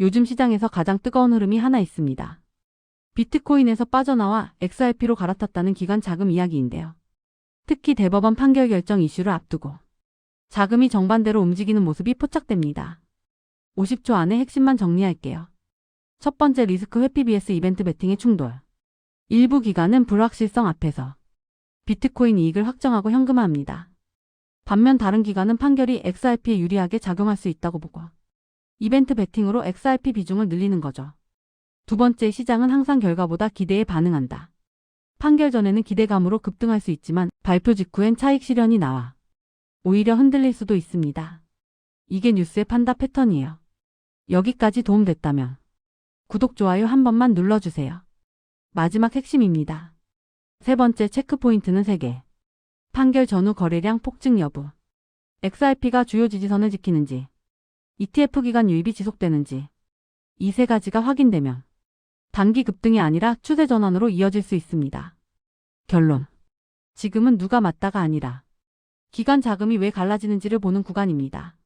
요즘 시장에서 가장 뜨거운 흐름이 하나 있습니다. 비트코인에서 빠져나와 XRP로 갈아탔다는 기관 자금 이야기인데요. 특히 대법원 판결 결정 이슈를 앞두고 자금이 정반대로 움직이는 모습이 포착됩니다. 50초 안에 핵심만 정리할게요. 첫 번째 리스크 회피 vs 이벤트 베팅의 충돌. 일부 기관은 불확실성 앞에서 비트코인 이익을 확정하고 현금화합니다. 반면 다른 기관은 판결이 XRP에 유리하게 작용할 수 있다고 보고 이벤트 베팅으로 XRP 비중을 늘리는 거죠. 두 번째 시장은 항상 결과보다 기대에 반응한다. 판결 전에는 기대감으로 급등할 수 있지만 발표 직후엔 차익 실현이 나와 오히려 흔들릴 수도 있습니다. 이게 뉴스의 판다 패턴이에요. 여기까지 도움됐다면 구독, 좋아요 한 번만 눌러주세요. 마지막 핵심입니다. 세 번째 체크 포인트는 3개. 판결 전후 거래량 폭증 여부. XRP가 주요 지지선을 지키는지, ETF 기간 유입이 지속되는지, 이 세 가지가 확인되면 단기 급등이 아니라 추세 전환으로 이어질 수 있습니다. 결론. 지금은 누가 맞다가 아니라 기관 자금이 왜 갈라지는지를 보는 구간입니다.